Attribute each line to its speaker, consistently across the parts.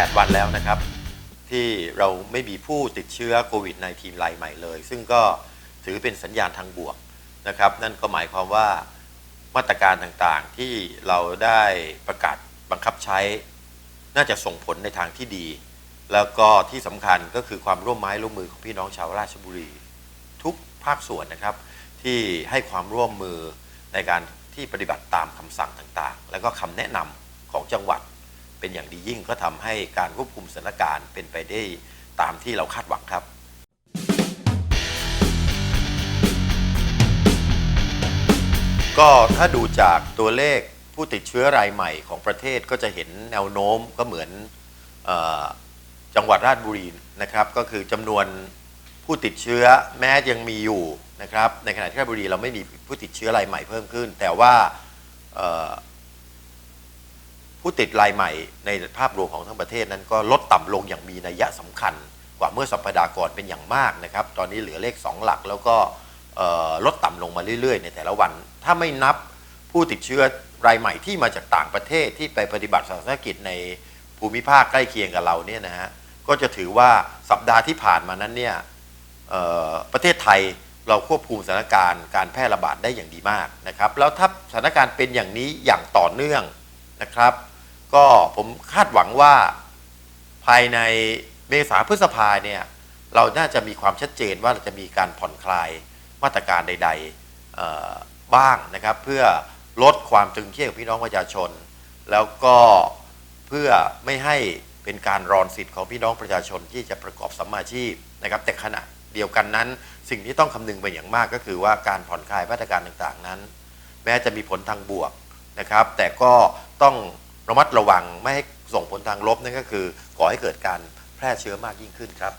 Speaker 1: 8 วันแล้วนะครับ ที่เราไม่มีผู้ติดเชื้อโควิด -19 รายใหม่เลย ซึ่งก็ถือเป็นสัญญาณทางบวกนะครับ นั่นก็หมายความว่ามาตรการต่างๆที่เราได้ประกาศบังคับใช้ น่าจะส่งผลในทางที่ดี แล้วก็ที่สำคัญก็คือความร่วมไม้ร่วมมือของพี่น้องชาวราชบุรี ทุกภาคส่วนนะครับ ที่ให้ความร่วมมือในการที่ปฏิบัติตามคำสั่งต่างๆ แล้วก็คำแนะนำของจังหวัด เป็นอย่างดียิ่งก็ทำให้การควบคุมสถานการณ์เป็นไปได้ตามที่เราคาดหวังครับก็ถ้าดูจากตัวเลขผู้ติดเชื้อรายใหม่ของประเทศก็จะเห็นแนวโน้มก็เหมือนอจังหวัดราชบุรีนะครับ ก็คือจำนวนผู้ติดเชื้อแม้ยังมีอยู่นะครับ ในขณะที่ราชบุรีเราไม่มีผู้ติดเชื้อรายใหม่เพิ่มขึ้น แต่ว่า ผู้ติดรายใหม่ในภาพรวมของทั้งประเทศนั้นก็ลดต่ำลงอย่างมีนัยสำคัญ กว่าเมื่อสัปดาห์ก่อนเป็นอย่างมากนะครับ ตอนนี้เหลือเลข 2 หลักแล้วก็ลดต่ำลงมาเรื่อยๆ ในแต่ละวัน ถ้าไม่นับผู้ติดเชื้อรายใหม่ที่มาจากต่างประเทศที่ไปปฏิบัติศาสนกิจในภูมิภาคใกล้เคียงกับเราเนี่ยนะฮะก็จะถือว่าสัปดาห์ที่ผ่านมานั้นเนี่ยประเทศไทยเราควบคุมสถานการณ์การแพร่ระบาดได้อย่างดีมากนะครับ แล้วถ้าสถานการณ์เป็นอย่างนี้อย่างต่อเนื่องนะครับ ก็ผมคาดหวังว่าภายในเมษาพฤษภาเนี่ยเราน่าจะมีความชัดเจนว่าเราจะมีการผ่อนคลายมาตรการใดๆบ้างนะครับ เพื่อลดความตึงเครียดของพี่น้องประชาชน แล้วก็เพื่อไม่ให้เป็นการรอนสิทธิ์ของพี่น้องประชาชนที่จะประกอบสัมมาชีพนะครับแต่ขณะเดียวกันนั้น สิ่งที่ต้องคำนึงไปอย่างมากก็คือว่าการผ่อนคลายมาตรการต่างๆนั้น แม้จะมีผลทางบวกนะครับ แต่ก็ต้อง ระมัดระวังไม่ให้ส่งผลทางลบนั่นก็คือก่อให้เกิดการแพร่เชื้อมากยิ่งขึ้นครับ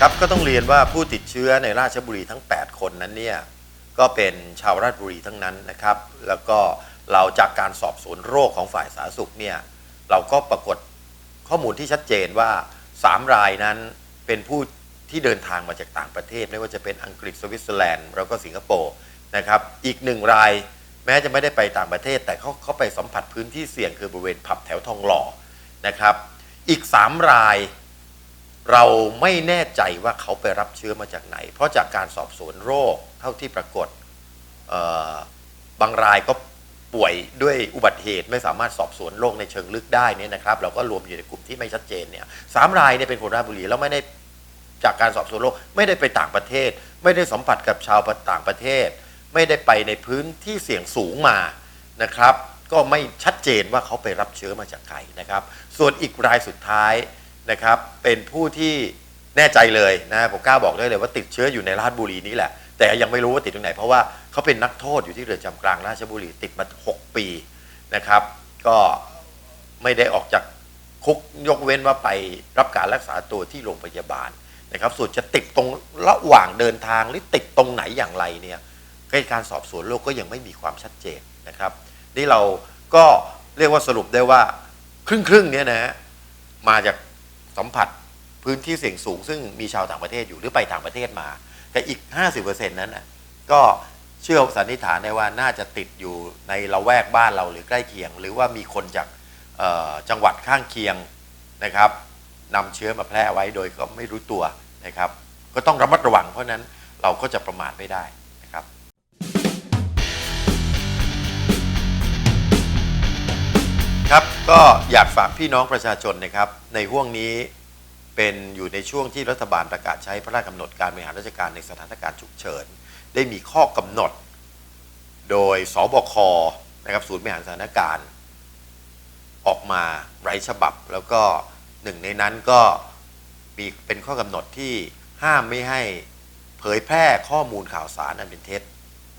Speaker 1: ครับก็ต้องเรียนว่าผู้ติดเชื้อในราชบุรีทั้ง 8 คนนั้นเนี่ยก็เป็นชาวราชบุรีทั้งนั้นนะครับ แล้วก็เราจากการสอบสวนโรคของฝ่ายสาธารณสุขเนี่ยเราก็ปรากฏข้อมูลที่ชัดเจนว่า 3 รายนั้นเป็นผู้ที่เดินทางมาจากต่างประเทศ ไม่ว่าจะเป็นอังกฤษสวิตเซอร์แลนด์แล้วก็สิงคโปร์ นะครับ อีกหนึ่งรายแม้จะไม่ได้ไปต่างประเทศ แต่เขาเขาไปสัมผัสพื้นที่เสี่ยงคือบริเวณผับแถวทองหล่อนะครับ อีก 3 รายเราไม่แน่ใจว่าเขาไปรับเชื้อมาจากไหน เพราะจากการสอบสวนโรคเท่าที่ปรากฏบางรายก็ป่วยด้วยอุบัติเหตุไม่สามารถสอบสวนโรคในเชิงลึกได้นี่นะครับ เราก็รวมอยู่ในกลุ่มที่ไม่ชัดเจนเนี่ยสามรายเนี่ยเป็นคนราชบุรีแล้วไม่ได้จากการสอบสวนโรคไม่ได้ไปต่างประเทศ ไม่ได้สัมผัสกับชาวต่างประเทศ ไม่ได้ไปในพื้นที่เสี่ยงสูงมานะครับ ก็ไม่ชัดเจนว่าเขาไปรับเชื้อมาจากใครนะครับ ส่วนอีกรายสุดท้ายนะครับ เป็นผู้ที่แน่ใจเลยนะผมกล้าบอกได้เลยว่าติดเชื้ออยู่ในราชบุรีนี้แหละ แต่ยังไม่รู้ว่าติดตรงไหน เพราะว่าเขาเป็นนักโทษอยู่ที่เรือนจำกลางราชบุรีติดมา 6 ปีนะครับ ก็ไม่ได้ออกจากคุกยกเว้นว่าไปรับการรักษาตัวที่โรงพยาบาลนะครับ ส่วนจะติดตรงระหว่างเดินทางหรือติดตรงไหนอย่างไรเนี่ย การสอบสวนโรคก็ยังไม่มีความชัดเจนนะครับนี่เราก็เรียกว่าสรุปได้ว่าครึ่งครึ่งเนี่ยนะมาจากสัมผัสพื้นที่เสี่ยงสูง ซึ่งมีชาวต่างประเทศอยู่หรือไปต่างประเทศมาแต่อีก 50%นั้นนะก็เชื่อสันนิษฐานได้ว่าน่าจะติดอยู่ในละแวกบ้านเราหรือใกล้เคียง หรือว่ามีคนจากจังหวัดข้างเคียงนะครับนำเชื้อมาแพร่ไว้โดยก็ไม่รู้ตัวนะครับ ก็ต้องระมัดระวังเพราะนั้นเราก็จะประมาทไม่ได้ ครับก็อยากฝากพี่น้องประชาชนนะครับ ในห่วงนี้เป็นอยู่ในช่วงที่รัฐบาลประกาศใช้พระราชกำหนดการบริหารราชการในสถานการณ์ฉุกเฉิน ได้มีข้อกำหนด โดยสบคนะครับศูนย์บริหารสถานการณ์ ออกมาไร้ฉบับ แล้วก็หนึ่งในนั้นก็มีเป็นข้อกำหนดที่ห้ามไม่ให้เผยแพร่ข้อมูลข่าวสารอันเป็นเท็จ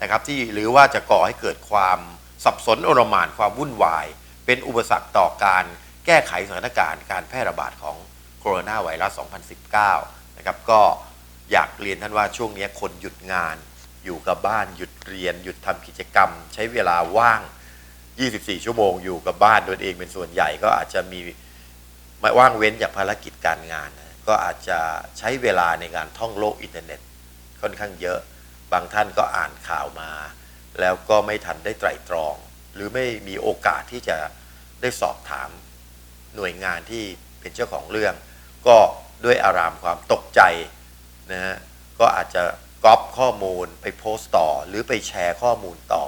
Speaker 1: นะครับที่หรือว่าจะก่อให้เกิดความสับสนโอลหมานความวุ่นวาย เป็นอุปสรรคต่อการแก้ไขสถานการณ์การแพร่ระบาดของโคโรนาไวรัส 2019 นะครับ ก็อยากเรียนท่านว่าช่วงนี้คนหยุดงาน อยู่กับบ้านหยุดเรียน หยุดทำกิจกรรม ใช้เวลาว่าง 24 ชั่วโมงอยู่กับบ้านตัวเองเป็นส่วนใหญ่ก็อาจจะมีไม่ว่างเว้นจากภารกิจการงาน ก็อาจจะใช้เวลาในการท่องโลกอินเทอร์เน็ตค่อนข้างเยอะ บางท่านก็อ่านข่าวมา แล้วก็ไม่ทันได้ไตร่ตรอง หรือไม่มีโอกาสที่จะได้สอบถามหน่วยงานที่เป็นเจ้าของเรื่อง ก็ด้วยอารามความตกใจนะฮะก็อาจจะก๊อปข้อมูลไปโพสต์ต่อ หรือไปแชร์ข้อมูลต่อ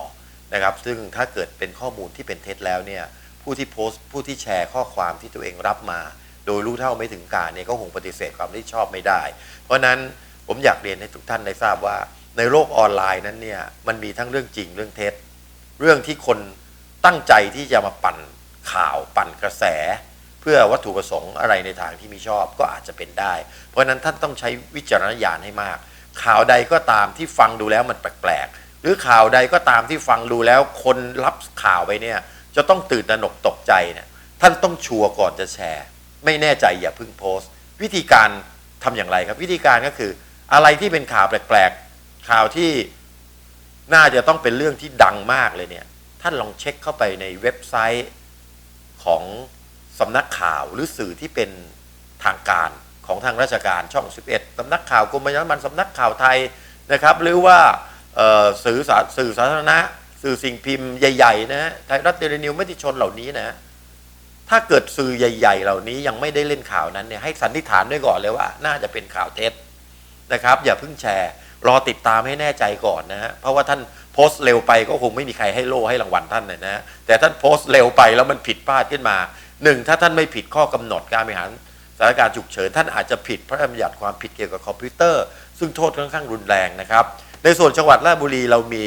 Speaker 1: นะครับ ซึ่งถ้าเกิดเป็นข้อมูลที่เป็นเท็จแล้วเนี่ยผู้ที่โพสต์ผู้ที่แชร์ข้อความที่ตัวเองรับมา โดยรู้เท่าไม่ถึงการเนี่ยก็คงปฏิเสธความรับผิดชอบไม่ได้ เพราะฉะนั้นผมอยากเรียนให้ทุกท่านได้ทราบว่า ในโลกออนไลน์นั้นเนี่ยมันมีทั้งเรื่องจริงเรื่องเท็จ เรื่องที่คนตั้งใจที่จะมาปั่นข่าวปั่นกระแส เพื่อวัตถุประสงค์อะไรในทางที่ไม่ชอบก็อาจจะเป็นได้ เพราะฉะนั้นท่านต้องใช้วิจารณญาณให้มาก ข่าวใดก็ตามที่ฟังดูแล้วมันแปลกๆหรือข่าวใดก็ตามที่ฟังดูแล้ว คนรับข่าวไปเนี่ยจะต้องตื่นตระหนกตกใจเนี่ยท่านต้องชัวร์ก่อนจะแชร์ ไม่แน่ใจอย่าเพิ่งโพสต์ วิธีการทำอย่างไรครับ วิธีการก็คืออะไรที่เป็นข่าวแปลกๆข่าวที่ น่าจะต้องเป็นเรื่องที่ดังมากเลยเนี่ย ท่านลองเช็คเข้าไปในเว็บไซต์ของสำนักข่าวหรือสื่อที่เป็นทางการของทางราชการช่อง 11สำนักข่าวกรมประชาสัมพันธ์สำนักข่าวไทยนะครับ หรือว่าสื่อสาสื่อสาธารณะ สื่อสิ่งพิมพ์ใหญ่ๆนะฮะไทยรัฐเดลินิวมติชนเหล่านี้นะ ถ้าเกิดสื่อใหญ่ ๆ เหล่านี้ยังไม่ได้เล่นข่าวนั้นเนี่ยให้สันนิษฐานด้วยก่อนเลยว่า น่าจะเป็นข่าวเท็จนะครับ อย่าเพิ่งแชร์ รอติดตามให้แน่ใจก่อนนะฮะเพราะว่าท่านโพสต์เร็วไปก็คงไม่มีใครให้โล่ให้รางวัลท่านนะนะแต่ท่านโพสต์เร็วไปแล้วมันผิดพลาดขึ้นมาหนึ่งถ้าท่านไม่ผิดข้อกำหนดการบริหารสถานการณ์ฉุกเฉินท่านอาจจะผิดพระราชบัญญัติความผิดเกี่ยวกับคอมพิวเตอร์ ซึ่งโทษค่อนข้างรุนแรงนะครับ ในส่วนจังหวัดราชบุรีเรามี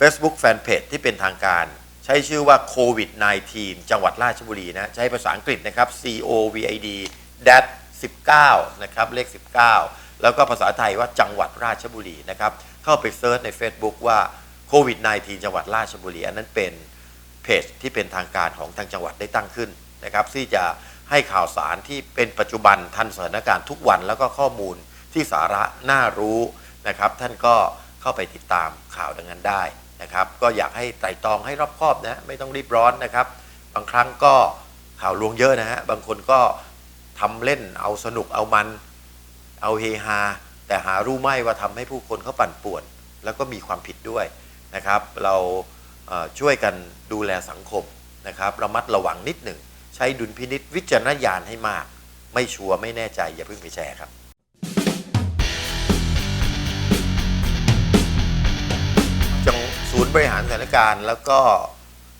Speaker 1: Facebook Fanpage ที่เป็นทางการ ใช้ชื่อว่าโควิด -19 จังหวัดราชบุรีนะ ใช้ภาษาอังกฤษนะครับ C O V I D dat 19 นะครับ เลข 19 แล้วก็ภาษาไทยว่าจังหวัดราชบุรีนะครับ เข้าไปเซิร์ชใน Facebook ว่าโควิด -19 จังหวัดราชบุรี อันนั้นเป็นเพจที่เป็นทางการของทางจังหวัดได้ตั้งขึ้นนะครับที่จะให้ข่าวสารที่เป็นปัจจุบันทันสถานการณ์ทุกวัน แล้วก็ข้อมูลที่สาระน่ารู้นะครับ ท่านก็เข้าไปติดตามข่าวดังนั้นได้นะครับ ก็อยากให้ไตร่ตรองให้รอบคอบนะไม่ต้องรีบร้อนนะครับ บางครั้งก็ข่าวลวงเยอะนะฮะบางคนก็ทำเล่นเอาสนุกเอามัน เอาเฮฮา แต่หารู้ไหมว่าทำให้ผู้คนเขาปั่นป่วน แล้วก็มีความผิดด้วยนะครับ เราช่วยกันดูแลสังคมนะครับระมัดระวังนิดหนึ่ง ใช้ดุลพินิษวิจารณญาณให้มาก ไม่ชัวร์ไม่แน่ใจ อย่าเพิ่งไปแชร์ครับจังศูนย์บริหารสถานการณ์ แล้วก็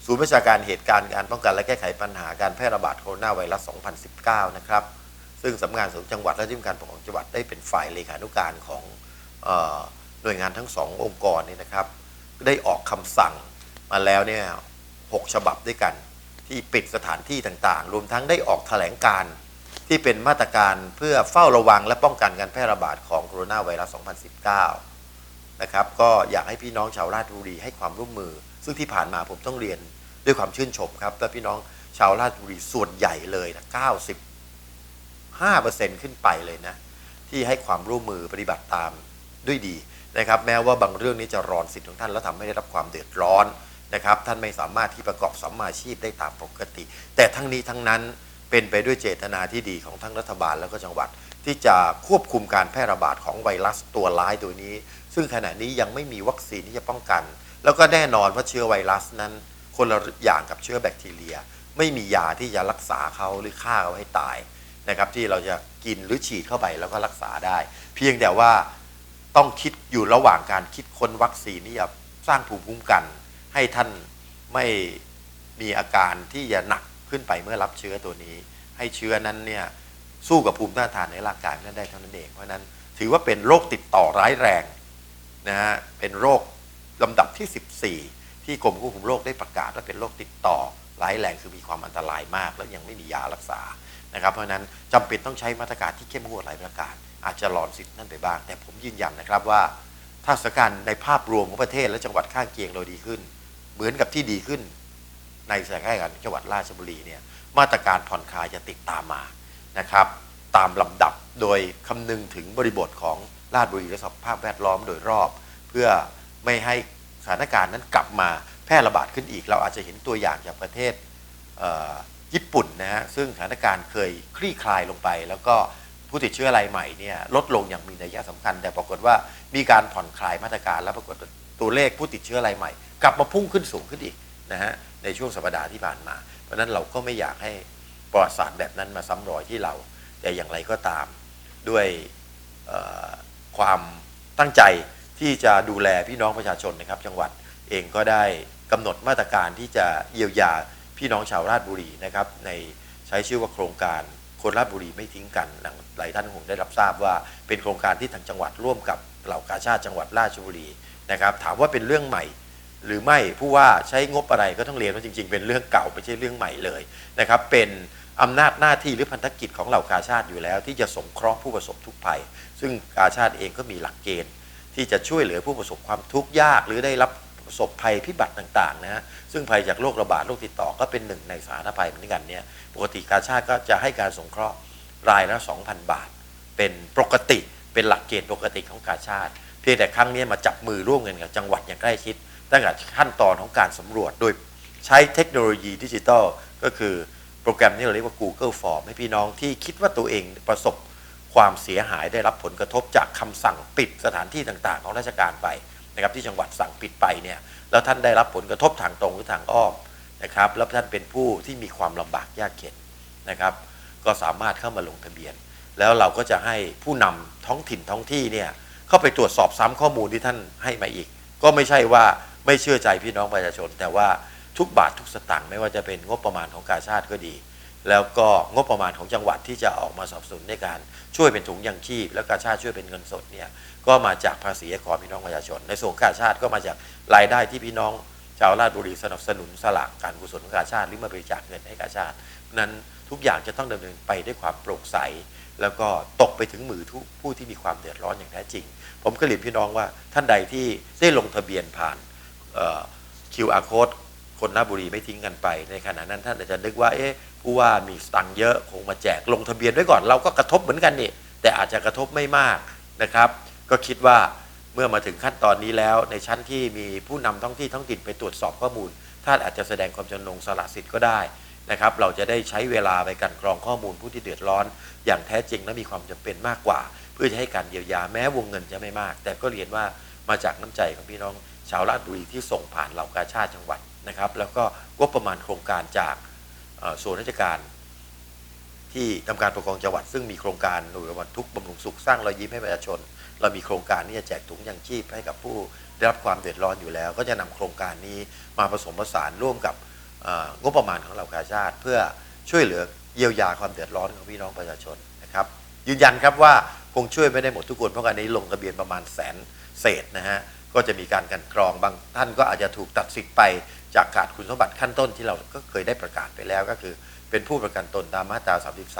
Speaker 1: ศูนย์ประชาการเหตุการณ์การป้องกันและแก้ไขปัญหาการแพร่ระบาดโคโรนาไวรัส 2019 นะครับ ซึ่งสำนักงานสวนจังหวัดและที่การปกครองจังหวัดได้เป็นฝ่ายเลขานุการของออหน่วยงานทั้งสององค์กรนี่นะครับ ได้ออกคำสั่งมาแล้วเนี่ยหกฉบับด้วยกัน ที่ปิดสถานที่ต่างๆ รวมทั้งได้ออกแถลงการที่เป็นมาตรการเพื่อเฝ้าระวังและป้องกันการแพร่ระบาดของโคโรนาไวรัส 2019 นะครับก็อยากให้พี่น้องชาวราชบุรีให้ความร่วมมือ ซึ่งที่ผ่านมาผมต้องเรียนด้วยความชื่นชมครับและพี่น้องชาวราชบุรีส่วนใหญ่เลยนะ 95%ขึ้นไปเลยนะ ที่ให้ความร่วมมือปฏิบัติตามด้วยดีนะครับ แม้ว่าบางเรื่องนี้จะรอนสิทธิ์ของท่าน แล้วทำให้ได้รับความเดือดร้อนนะครับ ท่านไม่สามารถที่ประกอบสัมมาชีพได้ตามปกติ แต่ทั้งนี้ทั้งนั้นเป็นไปด้วยเจตนาที่ดีของทั้งรัฐบาลแล้วก็จังหวัด ที่จะควบคุมการแพร่ระบาดของไวรัสตัวร้ายตัวนี้ ซึ่งขณะนี้ยังไม่มีวัคซีนที่จะป้องกัน แล้วก็แน่นอนว่าเชื้อไวรัสนั้น คนละอย่างกับเชื้อแบคทีเรีย ไม่มียาที่จะรักษาเขาหรือฆ่าเขาให้ตาย นะครับที่เราจะกินหรือฉีดเข้าไปแล้วก็รักษาได้ เพียงแต่ว่าต้องคิดอยู่ระหว่างการคิดค้นวัคซีนที่จะสร้างภูมิคุ้มกัน ให้ท่านไม่มีอาการที่จะหนักขึ้นไปเมื่อรับเชื้อตัวนี้ ให้เชื้อนั้นเนี่ยสู้กับภูมิต้านทานในร่างกายนั้นได้เท่านั้นเองเพราะนั้นถือว่าเป็นโรคติดต่อร้ายแรงนะฮะเป็นโรคลำดับที่ 14 ที่กรมควบคุมโรคได้ประกาศว่าเป็นโรคติดต่อร้ายแรงคือมีความอันตรายมาก แล้วยังไม่มียารักษา นะครับ เพราะนั้นจำเป็นต้องใช้มาตรการที่เข้มงวดหลายประการ อาจจะหลอนสิทธิ์นั่นไปบ้าง แต่ผมยืนยันนะครับว่า ถ้าสถานการณ์ในภาพรวมของประเทศและจังหวัดข้างเคียงเราดีขึ้น เหมือนกับที่ดีขึ้น ในสถานการณ์จังหวัดราชบุรีเนี่ยมาตรการผ่อนคลายจะติดตามมานะครับ ตามลำดับโดยคำนึงถึงบริบทของราชบุรีและสภาพแวดล้อมโดยรอบ เพื่อไม่ให้สถานการณ์นั้นกลับมาแพร่ระบาดขึ้นอีก เราอาจจะเห็นตัวอย่างจากประเทศ ญี่ปุ่นนะฮะซึ่งสถานการณ์เคยคลี่คลายลงไป แล้วก็ผู้ติดเชื้อรายใหม่เนี่ยลดลงอย่างมีนัยสำคัญ แต่ปรากฏว่ามีการผ่อนคลายมาตรการ แล้วปรากฏตัวเลขผู้ติดเชื้อรายใหม่ กลับมาพุ่งขึ้นสูงขึ้นอีกนะฮะในช่วงสัปดาห์ที่ผ่านมา เพราะฉะนั้นเราก็ไม่อยากให้ประวัติศาสตร์แบบนั้นมาซ้ำรอยที่เรา แต่อย่างไรก็ตามด้วยความตั้งใจที่จะดูแลพี่น้องประชาชนนะครับ จังหวัดเองก็ได้กำหนดมาตรการที่จะเยียวยา พี่น้องชาวราชบุรีนะครับในใช้ชื่อว่าโครงการคนราชบุรีไม่ทิ้งกันหลายท่านคงได้รับทราบว่าเป็นโครงการที่ทางจังหวัดร่วมกับเหล่ากาชาติจังหวัดราชบุรีนะครับ ถามว่าเป็นเรื่องใหม่หรือไม่ผู้ว่าใช้งบอะไรก็ต้องเรียนว่าจริง ๆ เป็นเรื่องเก่าไม่ใช่เรื่องใหม่เลยนะครับเป็นอำนาจหน้าที่หรือพันธกิจของเหล่ากาชาติอยู่แล้ว ที่จะสงเคราะห์ผู้ประสบทุกข์ภัย ซึ่งกาชาติเองก็มีหลักเกณฑ์ ที่จะช่วยเหลือผู้ประสบความทุกข์ยาก หรือได้รับ ประสบภัยพิบัติต่างๆนะฮะซึ่งภัยจากโรคระบาดโรคติดต่อก็เป็นหนึ่งในสาธารณภัยเหมือนกันเนี่ยปกติกาชาติก็จะให้การสงเคราะห์รายละ 2,000 บาท เป็นปกติเป็นหลักเกณฑ์ปกติของกาชาติ เพียงแต่ครั้งนี้มาจับมือร่วมกันกับจังหวัดอย่างใกล้ชิด ตั้งแต่ขั้นตอนของการสำรวจโดยใช้เทคโนโลยีดิจิทัลก็คือโปรแกรมที่เราเรียกว่า Google Form ให้พี่น้องที่คิดว่าตัวเองประสบความเสียหายได้รับผลกระทบจากคำสั่งปิดสถานที่ต่างๆ ของราชการไป นะครับที่จังหวัดสั่งปิดไปเนี่ยแล้วท่านได้รับผลกระทบทางตรงหรือทางอ้อมนะครับแล้วท่านเป็นผู้ที่มีความลำบากยากเข็ญนะครับ ก็สามารถเข้ามาลงทะเบียน แล้วเราก็จะให้ผู้นำท้องถิ่นท้องที่เนี่ยเข้าไปตรวจสอบซ้ำข้อมูลที่ท่านให้มาอีก ก็ไม่ใช่ว่าไม่เชื่อใจพี่น้องประชาชน แต่ว่าทุกบาททุกสตางค์ไม่ว่าจะเป็นงบประมาณของกาชาติก็ดี แล้วก็งบประมาณของจังหวัดที่จะออกมาสนับสนุนในการช่วยเป็นถุงยังชีพ แล้วกาชาติช่วยเป็นเงินสดเนี่ยก็มาจากภาษีของพี่น้องประชาชน ในส่วนของกาชาติก็มาจากรายได้ที่พี่น้องชาวราชบุรีสนับสนุนสลากการกุศลของกาชาติหรือมาบริจาคเงินให้กาชาตินั้นทุกอย่างจะต้องดำเนินไปด้วยความโปร่งใส แล้วก็ตกไปถึงมือทุกผู้ที่มีความเดือดร้อนอย่างแท้จริง ผมก็เรียนพี่น้องว่าท่านใดที่ได้ลงทะเบียนผ่าน QR code คนราชบุรีไม่ทิ้งกันไป ในขณะนั้นท่านอาจจะนึกว่าเอ๊ะผู้ว่ามีสตังค์เยอะคงมาแจกลงทะเบียนไว้ก่อนเราก็กระทบเหมือนกันนี่แต่อาจจะกระทบไม่มากนะครับ ก็คิดว่าเมื่อมาถึงขั้นตอนนี้แล้ว ในชั้นที่มีผู้นำท้องที่ท้องถิ่นไปตรวจสอบข้อมูลท่านอาจจะแสดงความจำนงสละสิทธิ์ก็ได้นะครับ เราจะได้ใช้เวลาไปกันกรองข้อมูลผู้ที่เดือดร้อน อย่างแท้จริงและมีความจำเป็นมากกว่า เพื่อจะให้การเยียวยาแม้วงเงินจะไม่มาก แต่ก็เรียนว่ามาจากน้ำใจของพี่น้องชาวราชบุรีที่ส่งผ่านเหล่ากาชาติจังหวัด นะครับ แล้วก็งบประมาณโครงการจากส่วนราชการที่ทำการปกครองจังหวัด ซึ่งมีโครงการหน่วยบรรทุกบำรุงสุขสร้างรอยยิ้มให้ประชาชน เรามีโครงการที่จะแจกถุงยังชีพให้กับผู้ได้รับความเดือดร้อนอยู่แล้ว ก็จะนำโครงการนี้มาผสมผสานร่วมกับงบประมาณของเรากาชาติ เพื่อช่วยเหลือเยียวยาความเดือดร้อนของพี่น้องประชาชนนะครับ ยืนยันครับว่าคงช่วยไม่ได้หมดทุกคนเพราะการนี้ลงทะเบียนประมาณแสนเศษนะฮะก็จะมีการกันกรองบางท่านก็อาจจะถูกตัดสิทธิ์ไป จากขาดคุณสมบัติขั้นต้นที่เราก็เคยได้ประกาศไปแล้วก็คือ เป็นผู้ประกันตนตามมาตรา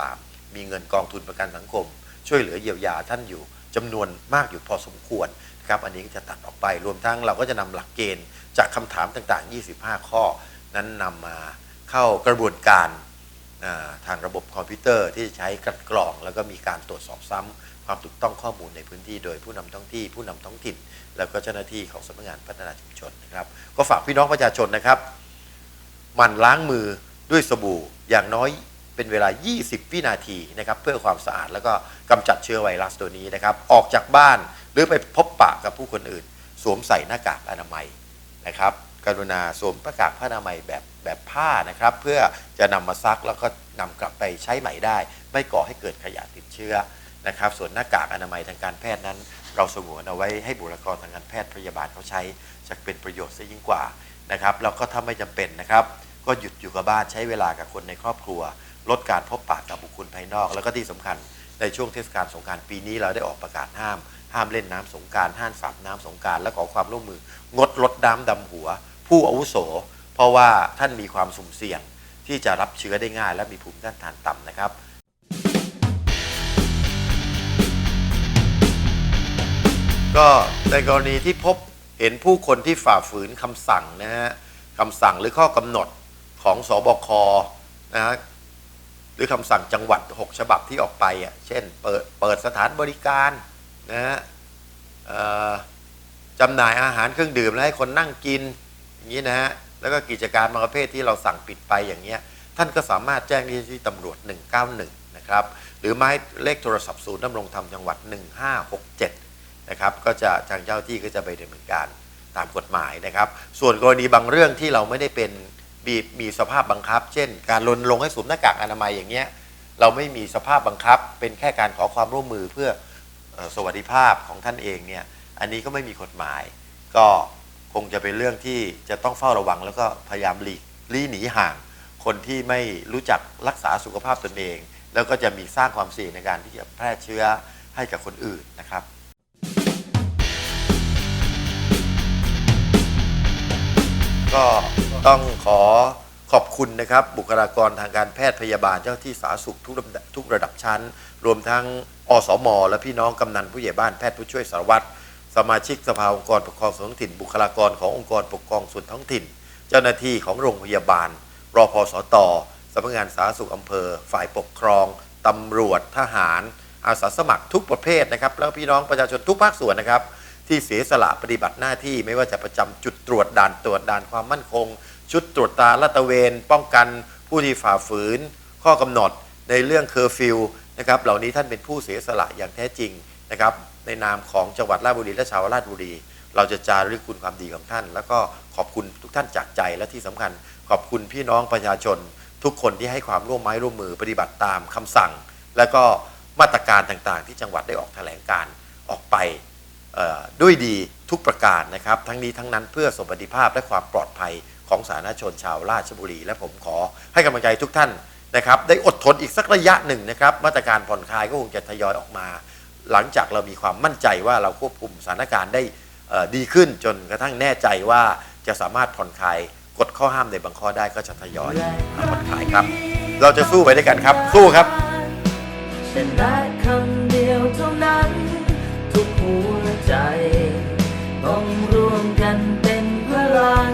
Speaker 1: 33 มีเงินกองทุนประกันสังคม ช่วยเหลือเยียวยาท่านอยู่จำนวนมากอยู่พอสมควรนะครับอันนี้ก็จะตัดออกไปรวมทั้งเราก็จะนำหลักเกณฑ์จากคำถามต่าง ๆ 25 ข้อ นั้นนำมาเข้ากระบวนการ ทางระบบคอมพิวเตอร์ที่จะใช้กันกรอง แล้วก็มีการตรวจสอบซ้ำความถูกต้องข้อมูลในพื้นที่ โดยผู้นำท้องที่ผู้นำท้องถิ่น แล้วก็เจ้าหน้าที่ของสำนักงานพัฒนาชุมชนนะครับ ก็ฝากพี่น้องประชาชนนะครับ มันล้างมือด้วยสบู่อย่างน้อยเป็นเวลา 20 วินาทีนะครับเพื่อความสะอาดแล้วก็กำจัดเชื้อไวรัสตัวนี้นะครับ ออกจากบ้านหรือไปพบปะกับผู้คนอื่น สวมใส่หน้ากากอนามัยนะครับ กรุณาสวมหน้ากากผ้าอนามัยแบบ แบบผ้านะครับ เพื่อจะนำมาซักแล้วก็นำกลับไปใช้ใหม่ได้ ไม่ก่อให้เกิดขยะติดเชื้อนะครับ ส่วนหน้ากากอนามัยทางการแพทย์นั้น เราสงวนเอาไว้ให้บุคลากรทางการแพทย์พยาบาลเขาใช้จะเป็นประโยชน์ซะยิ่งกว่านะครับแล้วก็ถ้าไม่จำเป็นนะครับ ก็หยุดอยู่กับบ้านใช้เวลากับคนในครอบครัว ลดการพบปะกับบุคคลภายนอก แล้วก็ที่สำคัญในช่วงเทศกาลสงการปีนี้เราได้ออกประกาศห้าม ห้ามเล่นน้ำสงการห้ามสาดน้ำสงการและขอความร่วมมืองดลดน้ำดำหัว ผู้อาวุโส เพราะว่าท่านมีความสุ่มเสี่ยงที่จะรับเชื้อได้ง่าย และมีภูมิต้านทานต่ำนะครับก็ในกรณีที่พบเห็นผู้คนที่ฝ่าฝืนคำสั่งนะฮะคำสั่งหรือข้อกำหนดของสบคนะฮะหรือคำสั่งจังหวัด 6 ฉบับที่ออกไปอะเช่นเปิดเปิดสถานบริการนะฮะจำหน่ายอาหารเครื่องดื่มแล้วให้คนนั่งกินอย่างนี้นะฮะ แล้วก็กิจการบางประเภทที่เราสั่งปิดไปอย่างเงี้ยท่านก็สามารถแจ้งที่ตำรวจ 191 นะครับ หรือหมายเลขโทรศัพท์ศูนย์ดำรงธรรมจังหวัด 1567 นะครับ ก็จะทางเจ้าที่ก็จะไปดำเนินการตามกฎหมายนะครับ ส่วนกรณีบางเรื่องที่เราไม่ได้เป็นมีมีสภาพบังคับ เช่น การรณรงค์ให้สวมหน้ากากอนามัยอย่างเงี้ย เราไม่มีสภาพบังคับ เป็นแค่การขอความร่วมมือเพื่อสวัสดิภาพของท่านเองเนี่ย อันนี้ก็ไม่มีกฎหมาย ก็ งจะเป็นเรื่องที่จะต้องเฝ้าระวัง แล้วก็พยายามหลีกลี่หนีห่าง คนที่ไม่รู้จักรักษาสุขภาพตนเอง แล้วก็จะมีสร้างความเสี่ยงในการที่จะแพร่เชื้อให้กับคนอื่นนะครับก็ต้องขอขอบคุณนะครับ บุคลากรทางการแพทย์พยาบาลเจ้าที่สาธารณสุขทุกระดับทุกระดับชั้น รวมทั้งอสม และพี่น้องกำนันผู้ใหญ่บ้านแพทย์ผู้ช่วยสารวัตร สมาชิกสภาองค์กรปกครองส่วนท้องถิ่น บุคลากรขององค์กรปกครองส่วนท้องถิ่น เจ้าหน้าที่ของโรงพยาบาล รอพสตสำนักงานสาธารณสุขอำเภอ ฝ่ายปกครองตำรวจทหาร อาสาสมัครทุกประเภทนะครับ แล้วพี่น้องประชาชนทุกภาคส่วนนะครับ ที่เสียสละปฏิบัติหน้าที่ไม่ว่าจะประจำจุดตรวจด่านตรวจด่านความมั่นคง ชุดตรวจตาลาดตระเวน ป้องกันผู้ที่ฝ่าฝืน ข้อกำหนดในเรื่องเคอร์ฟิวนะครับเหล่านี้ท่านเป็นผู้เสียสละอย่างแท้จริงนะครับ ในนามของจังหวัดราชบุรีและชาวราชบุรี เราจะจารึกคุณความดีของท่าน แล้วก็ขอบคุณทุกท่านจากใจและที่สำคัญ ขอบคุณพี่น้องประชาชน ทุกคนที่ให้ความร่วมไม้ร่วมมือปฏิบัติตามคำสั่ง และก็มาตรการต่างๆ ที่จังหวัดได้ออกแถลงการออกไปด้วยดีทุกประการนะครับ ทั้งนี้ทั้งนั้นเพื่อสมบัติภาพและความปลอดภัยของสาธารณชนชาวราชบุรี และผมขอให้กำลังใจทุกท่านนะครับ ได้อดทนอีกสักระยะหนึ่งนะครับ มาตรการผ่อนคลายก็คงจะทยอยออกมา หลังจากเรามีความมั่นใจว่าเราควบคุมสถานการณ์ได้ดีขึ้นจนกระทั่งแน่ใจว่าจะสามารถผ่อนคลายกฎข้อห้ามในบางข้อได้ก็จะทยอยผ่อนคลายครับ เราจะสู้ไปด้วยกันครับ สู้ครับ
Speaker 2: เป็นรักคำเดียวเท่านั้น ทุกหัวใจ ต้องร่วมกันเป็นพลัง